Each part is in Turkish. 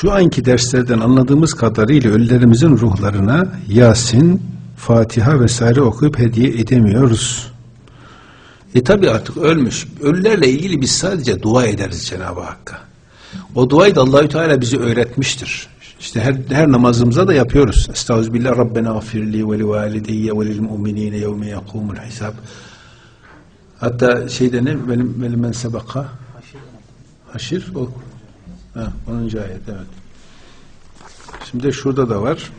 Şu anki derslerden anladığımız kadarıyla ölülerimizin ruhlarına Yasin, Fatiha vesaire okuyup hediye edemiyoruz. E tabi artık ölmüş. Ölülerle ilgili biz sadece dua ederiz Cenab-ı Hakk'a. O duayı da Allahü Teala bize öğretmiştir. İşte her, her namazımıza da yapıyoruz. Estağfirullah Rabbena gafirli ve li valideyye ve lil mu'minine yevme yakumul hisab. Hatta şeyde ne? Benim, benim men sebeka. Haşir o. Ha, 10. ayet evet. Şimdi şurada da var.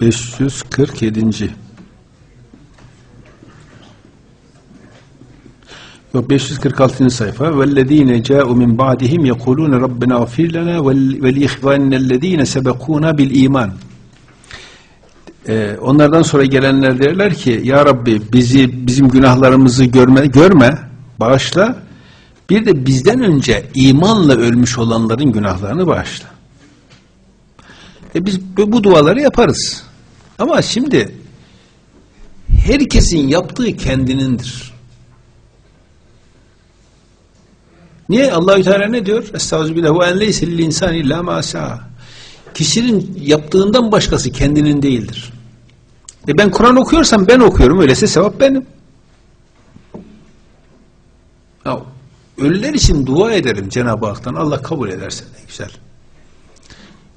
547. Yok 546. sayfa. Vellezine ca'u min ba'dihim yekulun Rabbena gfir lana ve li ihvanellezine sebekuna bil iman. Onlardan sonra gelenler derler ki ya Rabbi bizi bizim günahlarımızı görme görme bağışla bir de bizden önce imanla ölmüş olanların günahlarını bağışla. E biz bu duaları yaparız. Ama şimdi herkesin yaptığı kendinindir. Niye? Allahü Teala ne diyor? Estağfirullah ve en insani illa ma Kişinin yaptığından başkası kendinin değildir. E ben Kur'an okuyorsam ben okuyorum. Öyleyse sevap benim. Ya, ölüler için dua ederim Cenab-ı Hak'tan. Allah kabul ederse ne güzel.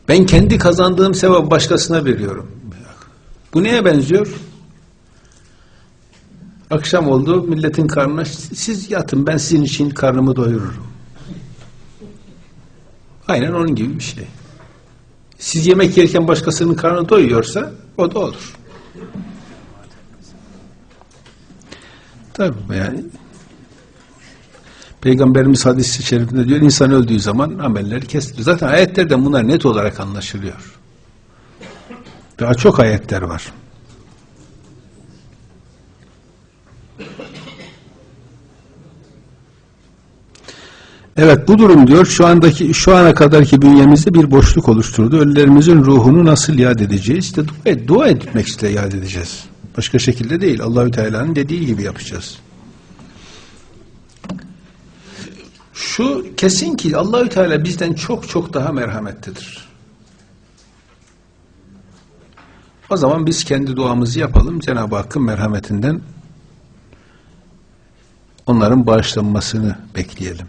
Ben kendi kazandığım sevap başkasına veriyorum. Bu neye benziyor? Akşam oldu, milletin karnına siz yatın ben sizin için karnımı doyururum. Aynen onun gibi bir şey. Siz yemek yerken başkasının karnı doyuyorsa o da olur. Tabii yani Peygamberimiz hadis-i şerifinde diyor insan öldüğü zaman amelleri kesilir. Zaten ayetlerden bunlar net olarak anlaşılıyor. Daha çok ayetler var. Evet bu durum diyor şu andaki şu ana kadarki bünyemizde bir boşluk oluşturdu. Ölülerimizin ruhunu nasıl yad edeceğiz? İşte dua, dua etmek işte yad edeceğiz. Başka şekilde değil. Allahü Teala'nın dediği gibi yapacağız. Şu kesin ki Allahü Teala bizden çok çok daha merhametlidir. O zaman biz kendi duamızı yapalım. Cenab-ı Hakk'ın merhametinden onların bağışlanmasını bekleyelim.